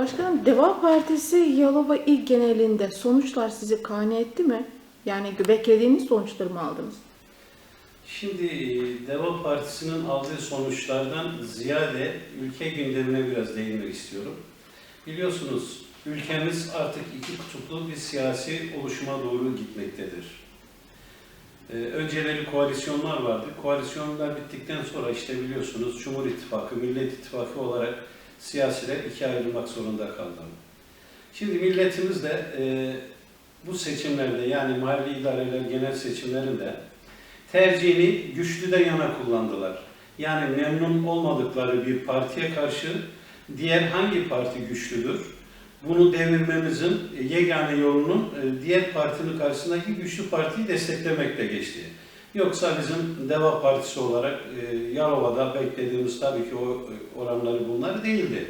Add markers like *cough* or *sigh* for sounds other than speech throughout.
Başkanım Deva Partisi Yalova il genelinde sonuçlar sizi kane etti mi? Yani beklediğiniz sonuçları mı aldınız? Şimdi Deva Partisi'nin aldığı sonuçlardan ziyade ülke gündemine biraz değinmek istiyorum. Biliyorsunuz ülkemiz artık iki kutuplu bir siyasi oluşuma doğru gitmektedir. Ee, önceleri koalisyonlar vardı. Koalisyonlar bittikten sonra işte biliyorsunuz Cumhur İttifakı, Millet İttifakı olarak siyasiler ikiye ayrılmak zorunda kaldı. Şimdi milletimiz de e, bu seçimlerde yani mahalli idareler genel seçimlerinde tercihini güçlüden yana kullandılar. Yani memnun olmadıkları bir partiye karşı diğer hangi parti güçlüdür? Bunu devirmemizin yegane yolunun e, diğer partinin karşısındaki güçlü partiyi desteklemekle geçti. Yoksa bizim Deva Partisi olarak e, Yalova'da beklediğimiz tabii ki o e, oranları bunlar değildi.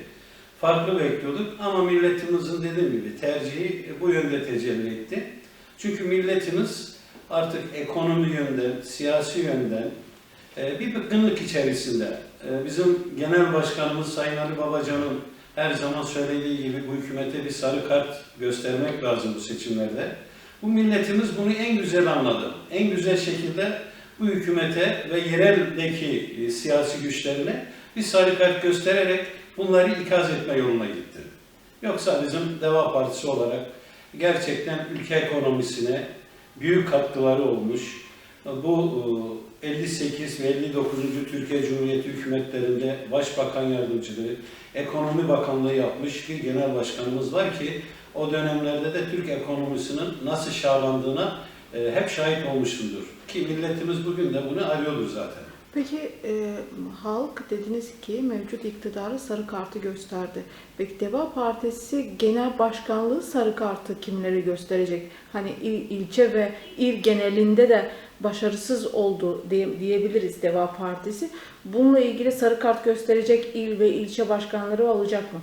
Farklı bekliyorduk ama milletimizin dediğim gibi tercihi bu yönde tecelli etti. Çünkü milletimiz artık ekonomi yönden, siyasi yönden e, bir bıkkınlık içerisinde. E, Bizim Genel Başkanımız Sayın Ali Babacan'ın her zaman söylediği gibi bu hükümete bir sarı kart göstermek lazım bu seçimlerde. Bu milletimiz bunu en güzel anladı. En güzel şekilde bu hükümete ve yereldeki e, siyasi güçlerine bir sarı kart göstererek bunları ikaz etme yoluna gitti. Yoksa bizim Deva Partisi olarak gerçekten ülke ekonomisine büyük katkıları olmuş. Bu e, 58 ve 59. Türkiye Cumhuriyeti hükümetlerinde Başbakan Yardımcılığı, Ekonomi Bakanlığı yapmış bir genel başkanımız var ki o dönemlerde de Türk ekonomisinin nasıl şahlandığına e, hep şahit olmuşumdur. Ki milletimiz bugün de bunu arıyordur zaten. Peki e, halk dediniz ki mevcut iktidarı sarı kartı gösterdi. Peki Deva Partisi genel başkanlığı sarı kartı kimlere gösterecek? Hani il, ilçe ve il genelinde de başarısız oldu diye, diyebiliriz Deva Partisi. Bununla ilgili sarı kart gösterecek il ve ilçe başkanları olacak mı?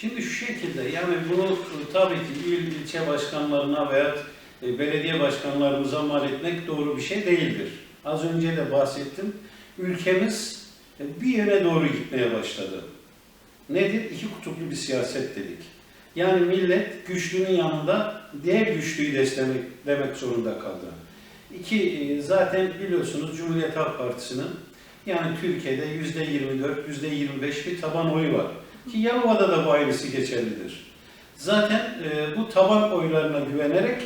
Şimdi şu şekilde yani bunu tabii ki il, ilçe başkanlarına veya e, belediye başkanlarımıza mal etmek doğru bir şey değildir. Az önce de bahsettim. Ülkemiz e, bir yere doğru gitmeye başladı. Nedir? İki kutuplu bir siyaset dedik. Yani millet güçlünün yanında diğer güçlüyü desteklemek demek zorunda kaldı. İki, e, zaten biliyorsunuz Cumhuriyet Halk Partisi'nin yani Türkiye'de yüzde 24, yüzde 25 bir taban oyu var. Ki Yalova'da da bu aynısı geçerlidir. Zaten e, bu taban oylarına güvenerek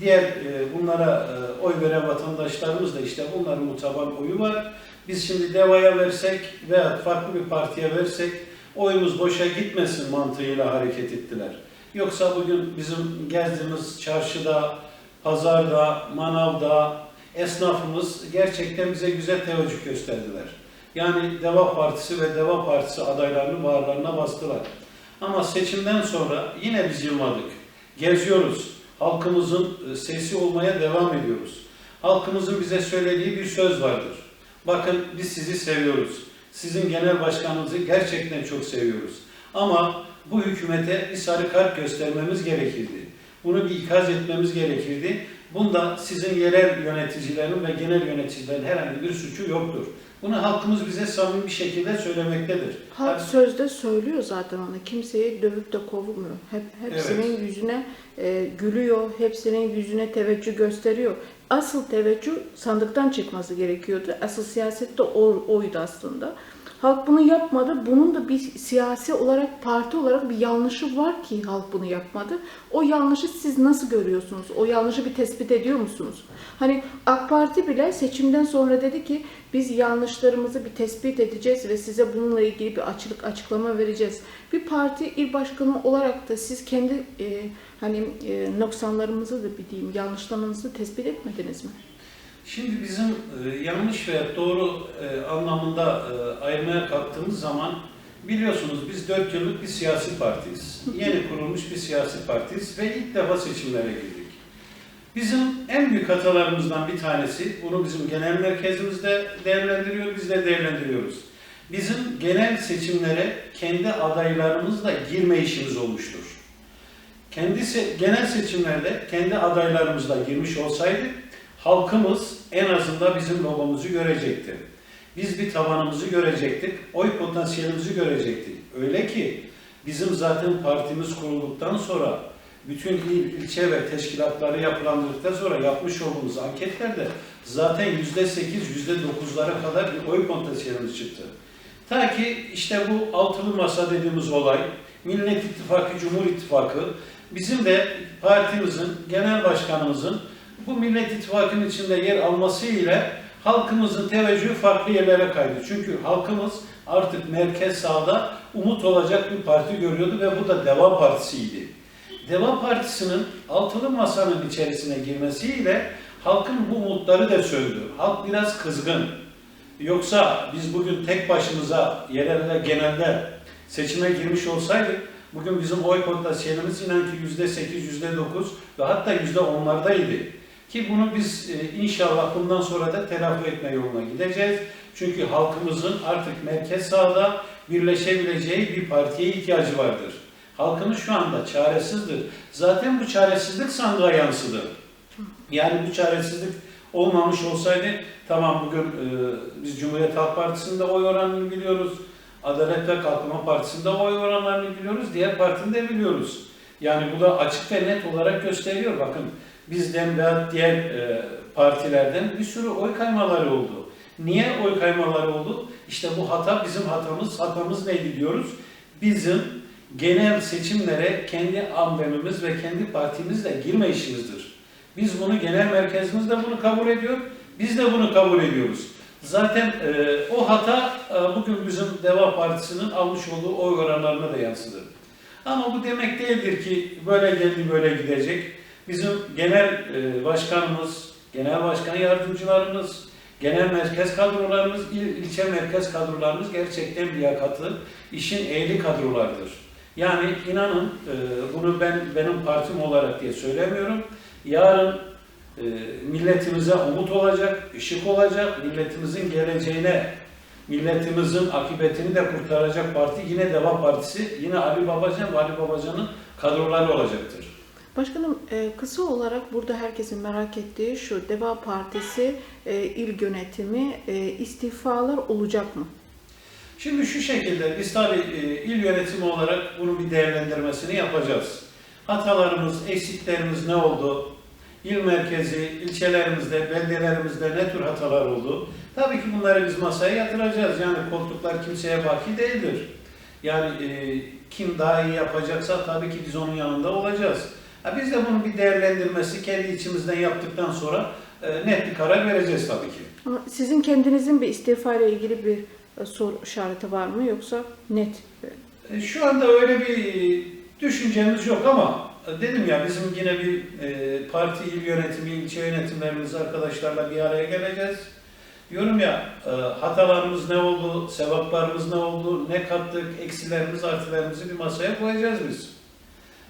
diğer e, bunlara e, oy veren vatandaşlarımız da işte bunların bu taban oyu var. Biz şimdi DEVA'ya versek veya farklı bir partiye versek oyumuz boşa gitmesin mantığıyla hareket ettiler. Yoksa bugün bizim gezdiğimiz çarşıda, pazarda, manavda esnafımız gerçekten bize güzel teveccüh gösterdiler. Yani Deva Partisi ve Deva Partisi adaylarını bağırlarına bastılar. Ama seçimden sonra yine biz yılmadık. Geziyoruz. Halkımızın e, sesi olmaya devam ediyoruz. Halkımızın bize söylediği bir söz vardır. Bakın biz sizi seviyoruz. Sizin genel başkanınızı gerçekten çok seviyoruz. Ama bu hükümete bir sarı kart göstermemiz gerekirdi. Bunu bir ikaz etmemiz gerekirdi. Bunda sizin yerel yöneticilerin ve genel yöneticilerin herhangi bir suçu yoktur. Bunu halkımız bize samimi bir şekilde söylemektedir. Halk sözde söylüyor zaten onu. Kimseyi dövüp de kovmuyor. Hep hepsinin yüzüne e, gülüyor, hepsinin yüzüne teveccüh gösteriyor. Asıl teveccüh sandıktan çıkması gerekiyordu. Asıl siyaset de o, oydu aslında. Halk bunu yapmadı. Bunun da bir siyasi olarak, parti olarak bir yanlışı var ki halk bunu yapmadı. O yanlışı siz nasıl görüyorsunuz? O yanlışı bir tespit ediyor musunuz? Hani AK Parti bile seçimden sonra dedi ki biz yanlışlarımızı bir tespit edeceğiz ve size bununla ilgili bir açıklık açıklama vereceğiz. Bir parti il başkanı olarak da siz kendi e, hani e, noksanlarımızı da bir diyeyim yanlışlarınızı tespit etmediniz mi? Şimdi bizim e, yanlış veya doğru e, anlamında e, ayırmaya kalktığımız zaman biliyorsunuz biz 4 yıllık bir siyasi partiyiz. Yeni kurulmuş bir siyasi partiyiz ve ilk defa seçimlere girdik. Bizim en büyük hatalarımızdan bir tanesi, bunu bizim genel merkezimizde değerlendiriyor, biz de değerlendiriyoruz. Bizim genel seçimlere kendi adaylarımızla girme işimiz olmuştur. Kendi se- genel seçimlerde kendi adaylarımızla girmiş olsaydık halkımız en azından bizim logomuzu görecekti. Biz bir tabanımızı görecektik, oy potansiyelimizi görecektik. Öyle ki Bizim zaten partimiz kurulduktan sonra bütün il, ilçe ve teşkilatları yapılandırdıktan sonra yapmış olduğumuz anketlerde zaten yüzde sekiz, yüzde dokuzlara kadar bir oy potansiyelimiz çıktı. Ta ki işte bu altılı masa dediğimiz olay, Millet İttifakı, Cumhur İttifakı, bizim de partimizin, genel başkanımızın bu Millet İttifakı'nın içinde yer alması ile halkımızın teveccühü farklı yerlere kaydı. Çünkü halkımız artık merkez sağda umut olacak bir parti görüyordu ve bu da Deva Partisi'ydi. Deva Partisi'nin altılı masanın içerisine girmesiyle halkın bu umutları da söndü. Halk biraz kızgın. Yoksa biz bugün tek başımıza yerelde genelde seçime girmiş olsaydık bugün bizim oy potansiyelimiz inan ki yüzde sekiz, yüzde dokuz ve hatta yüzde onlardaydı. Ki bunu biz e, inşallah bundan sonra da telafi etme yoluna gideceğiz. Çünkü halkımızın artık merkez sağda birleşebileceği bir partiye ihtiyacı vardır. Halkımız şu anda çaresizdir. Zaten bu çaresizlik sandığa yansıdı. Yani bu çaresizlik olmamış olsaydı tamam bugün e, biz Cumhuriyet Halk Partisi'nde oy oranını biliyoruz. Adalet ve Kalkınma Partisi'nde oy oranlarını biliyoruz. Diğer partini de biliyoruz. Yani bu da açık ve net olarak gösteriyor. Bakın bizden veya diğer e, partilerden bir sürü oy kaymaları oldu. Niye oy kaymaları oldu? İşte bu hata bizim hatamız. Hatamız neydi diyoruz? Bizim genel seçimlere kendi amblemimiz ve kendi partimizle girme işimizdir. Biz bunu genel merkezimiz de bunu kabul ediyor. Biz de bunu kabul ediyoruz. Zaten e, o hata e, bugün bizim Deva Partisi'nin almış olduğu oy oranlarına da yansıdı. Ama bu demek değildir ki böyle geldi böyle gidecek. Bizim genel e, başkanımız, genel başkan yardımcılarımız, genel merkez kadrolarımız, il, ilçe merkez kadrolarımız gerçekten liyakatlı, işin ehli kadrolardır. Yani inanın e, bunu ben benim partim olarak diye söylemiyorum. Yarın e, milletimize umut olacak, ışık olacak, milletimizin geleceğine, milletimizin akıbetini de kurtaracak parti yine Deva Partisi, yine Ali Babacan ve Ali Babacan'ın kadroları olacaktır. Başkanım e, kısa olarak burada herkesin merak ettiği şu Deva Partisi e, il yönetimi e, istifalar olacak mı? Şimdi şu şekilde biz tabii il yönetimi olarak bunun bir değerlendirmesini yapacağız. Hatalarımız, eksiklerimiz ne oldu? İl merkezi, ilçelerimizde, beldelerimizde ne tür hatalar oldu? Tabii ki bunları biz masaya yatıracağız. Yani koltuklar kimseye baki değildir. Yani e, kim daha iyi yapacaksa tabii ki biz onun yanında olacağız. Ha, biz de bunun bir değerlendirmesi kendi içimizden yaptıktan sonra e, net bir karar vereceğiz tabii ki. Ama sizin kendinizin bir istifa ile ilgili bir e, soru işareti var mı yoksa net? E, Şu anda öyle bir düşüncemiz yok ama e, dedim ya bizim yine bir e, parti il yönetimi, ilçe yönetimlerimiz arkadaşlarla bir araya geleceğiz. Diyorum ya e, hatalarımız ne oldu, sevaplarımız ne oldu, ne kattık, eksilerimiz, artılarımızı bir masaya koyacağız biz.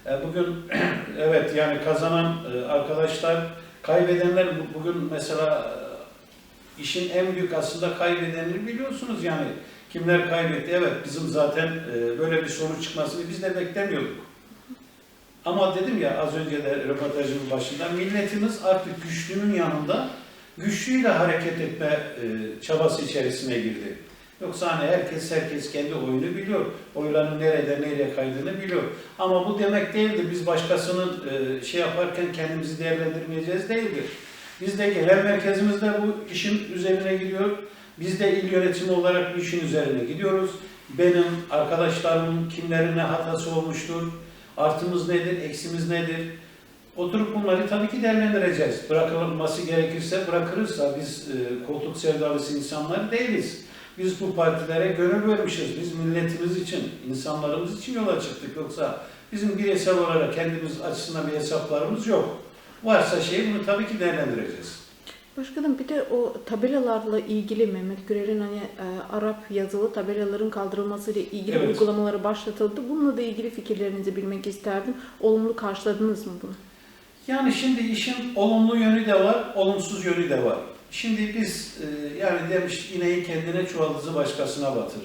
E, Bugün *clears throat* evet yani kazanan e, arkadaşlar, kaybedenler bu- bugün mesela e, işin en büyük aslında kaybedenleri biliyorsunuz yani kimler kaybetti. Evet bizim zaten böyle bir sonuç çıkmasını biz de beklemiyorduk. Ama dedim ya az önce de röportajımın başında milletimiz artık güçlünün yanında güçlüyle hareket etme çabası içerisine girdi. Yoksa hani herkes herkes kendi oyunu biliyor. Oyların nerede nereye kaydığını biliyor. Ama bu demek değildir. Biz başkasının e, şey yaparken kendimizi değerlendirmeyeceğiz değildir. Biz de genel merkezimizde bu işin üzerine gidiyor. Biz de il yönetimi olarak bu işin üzerine gidiyoruz. Benim, arkadaşlarımın kimlerin ne hatası olmuştur, artımız nedir, eksimiz nedir? Oturup bunları tabii ki değerlendireceğiz. Bırakılması gerekirse bırakırızsa biz e, koltuk sevdalısı insanlar değiliz. Biz bu partilere gönül vermişiz. Biz milletimiz için, insanlarımız için yola çıktık. Yoksa bizim bireysel olarak kendimiz açısından bir hesaplarımız yok. Varsa şey bunu tabii ki değerlendireceğiz. Başkanım bir de o tabelalarla ilgili Mehmet Gürel'in hani e, Arap yazılı tabelaların kaldırılmasıyla ilgili Evet. uygulamaları başlatıldı. Bununla da ilgili fikirlerinizi bilmek isterdim. Olumlu karşıladınız mı bunu? Yani şimdi işin olumlu yönü de var, olumsuz yönü de var. Şimdi biz e, yani demiş ineği kendine çuvaldızı başkasına batır.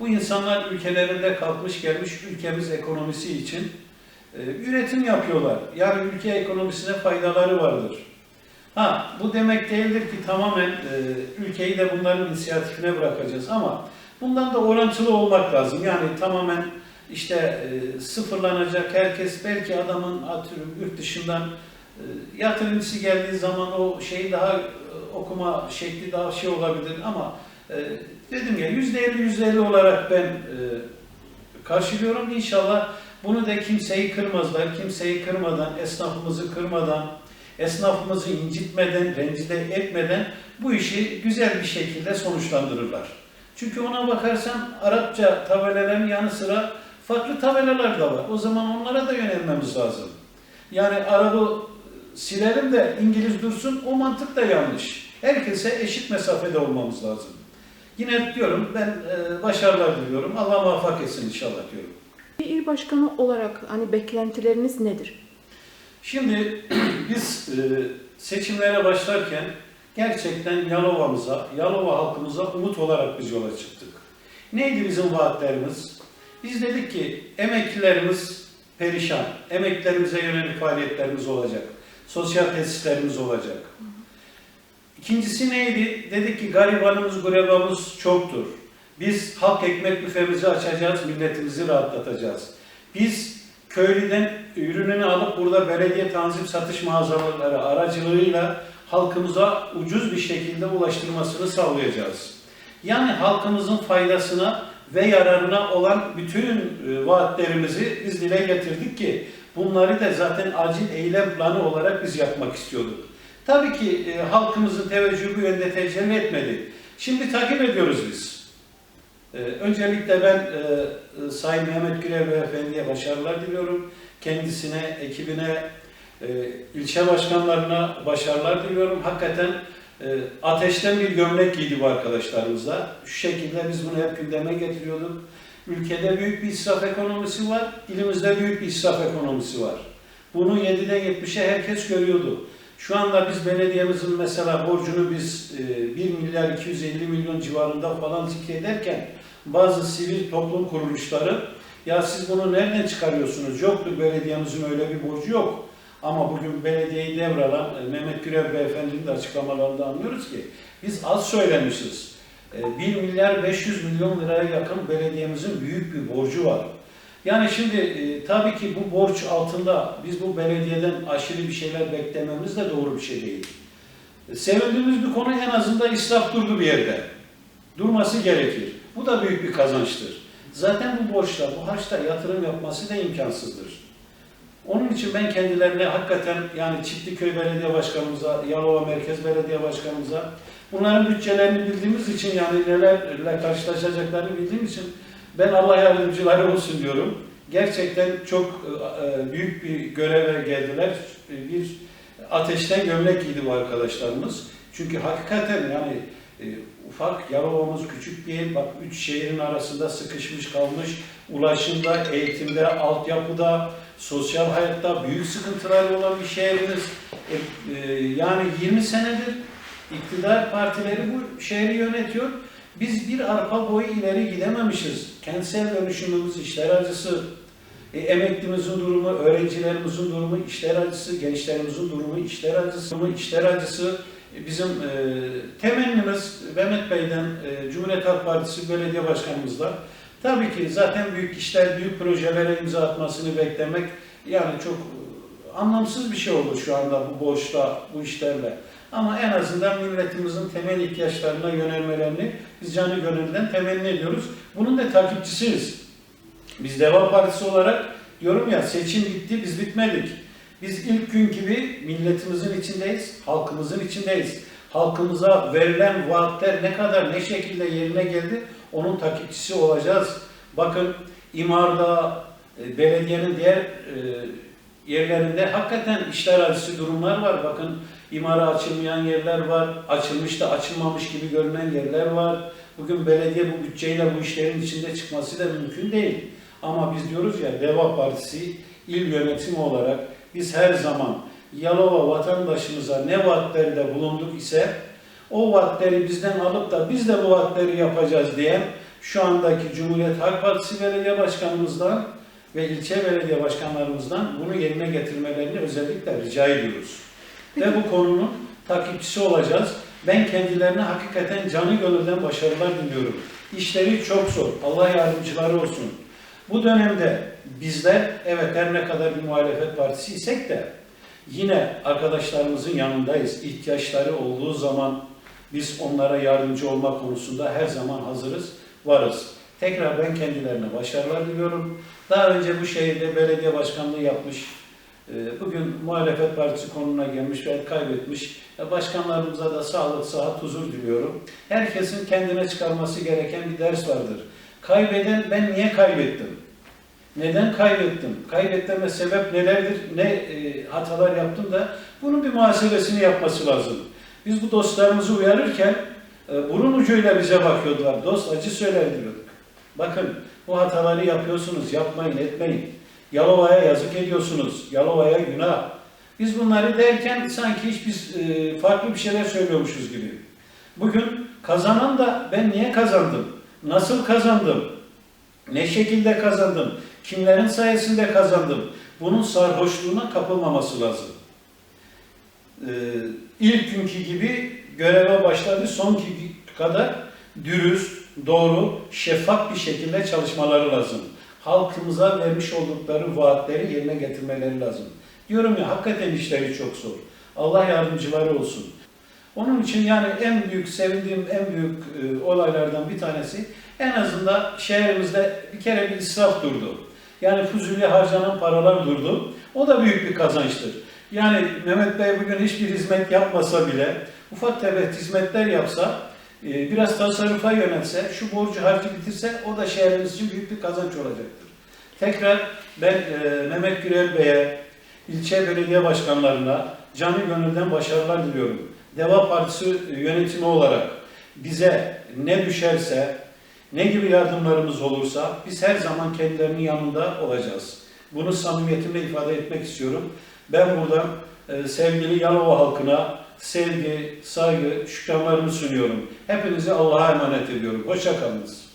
Bu insanlar ülkelerinde kalkmış gelmiş ülkemiz ekonomisi için e, üretim yapıyorlar. Yani ülke ekonomisine faydaları vardır. Ha bu demek değildir ki tamamen e, ülkeyi de bunların inisiyatifine bırakacağız ama bundan da orantılı olmak lazım. Yani tamamen işte sıfırlanacak herkes belki adamın atıyorum yurt dışından e, yatırımcısı geldiği zaman o şeyi daha okuma şekli daha şey olabilir ama e, dedim ya yüzde elli yüzde elli olarak ben e, karşılıyorum. İnşallah bunu da kimseyi kırmazlar. Kimseyi kırmadan, esnafımızı kırmadan, esnafımızı incitmeden, rencide etmeden bu işi güzel bir şekilde sonuçlandırırlar. Çünkü ona bakarsan Arapça tabelelerin yanı sıra farklı tabelalar da var. O zaman onlara da yönelmemiz lazım. Yani Arap'ı silelim de İngiliz dursun o mantık da yanlış. Herkese eşit mesafede olmamız lazım. Yine diyorum ben e, başarılar diliyorum. Allah muvaffak etsin inşallah diyorum. Bir il başkanı olarak hani beklentileriniz nedir? Şimdi *clears throat* biz e, seçimlere başlarken gerçekten Yalova'mıza, Yalova halkımıza umut olarak biz yola çıktık. Neydi bizim vaatlerimiz? Biz dedik ki emeklilerimiz perişan, emeklilerimize yönelik faaliyetlerimiz olacak, sosyal tesislerimiz olacak. İkincisi neydi? Dedik ki garibanımız, gurebamız çoktur. Biz halk ekmek büfemizi açacağız, milletimizi rahatlatacağız. Biz köylüden ürününü alıp burada belediye tanzim satış mağazaları aracılığıyla halkımıza ucuz bir şekilde ulaştırmasını sağlayacağız. Yani halkımızın faydasına ve yararına olan bütün e, vaatlerimizi biz dile getirdik ki bunları da zaten acil eylem planı olarak biz yapmak istiyorduk. Tabii ki e, halkımızın teveccühü bu yönde tecelli etmedi. Şimdi takip ediyoruz biz. Ee, öncelikle ben e, e, Sayın Mehmet Güler Beyefendi'ye başarılar diliyorum. Kendisine, ekibine, e, ilçe başkanlarına başarılar diliyorum. Hakikaten e, ateşten bir gömlek giydi bu arkadaşlarımızla. Şu şekilde biz bunu hep gündeme getiriyorduk. Ülkede büyük bir israf ekonomisi var, ilimizde büyük bir israf ekonomisi var. Bunu 7'den 70'e herkes görüyordu. Şu anda biz belediyemizin mesela borcunu biz e, 1 milyar 250 milyon civarında falan zikrederken bazı sivil toplum kuruluşları ya siz bunu nereden çıkarıyorsunuz? Yoktur belediyemizin öyle bir borcu yok. Ama bugün belediyeyi devralan e, Mehmet Gürer Beyefendi'nin de açıklamalarında anlıyoruz ki biz az söylemişiz. E, 1 milyar 500 milyon liraya yakın belediyemizin büyük bir borcu var. Yani şimdi e, tabii ki bu borç altında biz bu belediyeden aşırı bir şeyler beklememiz de doğru bir şey değil. E, sevindiğimiz bir konu en azından israf durdu bir yerde. Durması gerekir. Bu da büyük bir kazançtır. Zaten bu borçla, bu harçla yatırım yapması da imkansızdır. Onun için ben kendilerine hakikaten yani Çiftliköy Belediye Başkanımıza, Yalova Merkez Belediye Başkanımıza bunların bütçelerini bildiğimiz için yani nelerle karşılaşacaklarını bildiğim için ben Allah yardımcıları olsun diyorum. Gerçekten çok e, büyük bir göreve geldiler. E, Bir ateşten gömlek giydi bu arkadaşlarımız. Çünkü hakikaten yani e, ufak Yalova'mız küçük değil. Bak üç şehrin arasında sıkışmış kalmış. Ulaşımda, eğitimde, altyapıda, sosyal hayatta büyük sıkıntılar olan bir şehrimiz. E, e, yani 20 senedir iktidar partileri bu şehri yönetiyor. Biz bir arpa boyu ileri gidememişiz. Kentsel dönüşümümüz işler acısı, e, emeklimizin durumu, öğrencilerimizin durumu, işler acısı, gençlerimizin durumu, işler acısı, durumu, işler acısı. E, Bizim e, temennimiz Mehmet Bey'den, e, Cumhuriyet Halk Partisi Belediye Başkanımızla tabii ki zaten büyük işler, büyük projelere imza atmasını beklemek yani çok anlamsız bir şey oldu şu anda bu boşta, bu işlerle. Ama en azından milletimizin temel ihtiyaçlarına yönelmelerini biz canı gönülden temenni ediyoruz. Bunun da takipçisiyiz. Biz Deva Partisi olarak diyorum ya seçim bitti biz bitmedik. Biz ilk gün gibi milletimizin içindeyiz, halkımızın içindeyiz. Halkımıza verilen vaatler ne kadar ne şekilde yerine geldi onun takipçisi olacağız. Bakın İmar'da, e, belediyenin diğer e, yerlerinde hakikaten işler acısı durumlar var. Bakın imara açılmayan yerler var, açılmış da açılmamış gibi görünen yerler var. Bugün belediye bu bütçeyle bu işlerin içinde çıkması da mümkün değil. Ama biz diyoruz ya Deva Partisi il yönetimi olarak biz her zaman Yalova vatandaşımıza ne vaatlerde bulunduk ise o vaatleri bizden alıp da biz de bu vaatleri yapacağız diyen şu andaki Cumhuriyet Halk Partisi Belediye Başkanımızdan ve ilçe belediye başkanlarımızdan bunu yerine getirmelerini özellikle rica ediyoruz. Ve bu konunun takipçisi olacağız. Ben kendilerine hakikaten canı gönülden başarılar diliyorum. İşleri çok zor. Allah yardımcıları olsun. Bu dönemde bizler evet her ne kadar bir muhalefet partisi isek de yine arkadaşlarımızın yanındayız. İhtiyaçları olduğu zaman biz onlara yardımcı olma konusunda her zaman hazırız, varız. Tekrar ben kendilerine başarılar diliyorum. Daha önce bu şehirde belediye başkanlığı yapmış, e, bugün muhalefet partisi konumuna gelmiş ve kaybetmiş. E, Başkanlarımıza da sağlık, sıhhat, huzur diliyorum. Herkesin kendine çıkarması gereken bir ders vardır. Kaybeden ben niye kaybettim? Neden kaybettim? Kaybetmeme sebep nelerdir? Ne e, hatalar yaptım da bunun bir muhasebesini yapması lazım. Biz bu dostlarımızı uyarırken burun ucuyla bize bakıyordular. Dost acı söyler diyorduk. Bakın bu hataları yapıyorsunuz, yapmayın, etmeyin. Yalova'ya yazık ediyorsunuz, Yalova'ya günah. Biz bunları derken sanki hiç biz e, farklı bir şeyler söylüyormuşuz gibi. Bugün kazanan da ben niye kazandım? Nasıl kazandım? Ne şekilde kazandım? Kimlerin sayesinde kazandım? Bunun sarhoşluğuna kapılmaması lazım. Ee, ilk günkü gibi göreve başladı, son kadar dürüst, doğru, şeffaf bir şekilde çalışmaları lazım. Halkımıza vermiş oldukları vaatleri yerine getirmeleri lazım. Diyorum ya hakikaten işleri çok zor. Allah yardımcıları olsun. Onun için yani en büyük sevindiğim en büyük e, olaylardan bir tanesi en azından şehrimizde bir kere bir israf durdu. Yani fuzuli harcanan paralar durdu. O da büyük bir kazançtır. Yani Mehmet Bey bugün hiçbir hizmet yapmasa bile ufak tefek hizmetler yapsa, biraz tasarrufa yönelse, şu borcu harcı bitirse o da şehrimiz için büyük bir kazanç olacaktır. Tekrar ben e, Mehmet Gürel Bey'e, ilçe belediye başkanlarına canı gönülden başarılar diliyorum. Deva Partisi yönetimi olarak bize ne düşerse, ne gibi yardımlarımız olursa biz her zaman kendilerinin yanında olacağız. Bunu samimiyetimle ifade etmek istiyorum. Ben buradan e, sevgili Yalova halkına sevgi, saygı, şükranlarımı sunuyorum. Hepinizi Allah'a emanet ediyorum. Hoşça kalınız.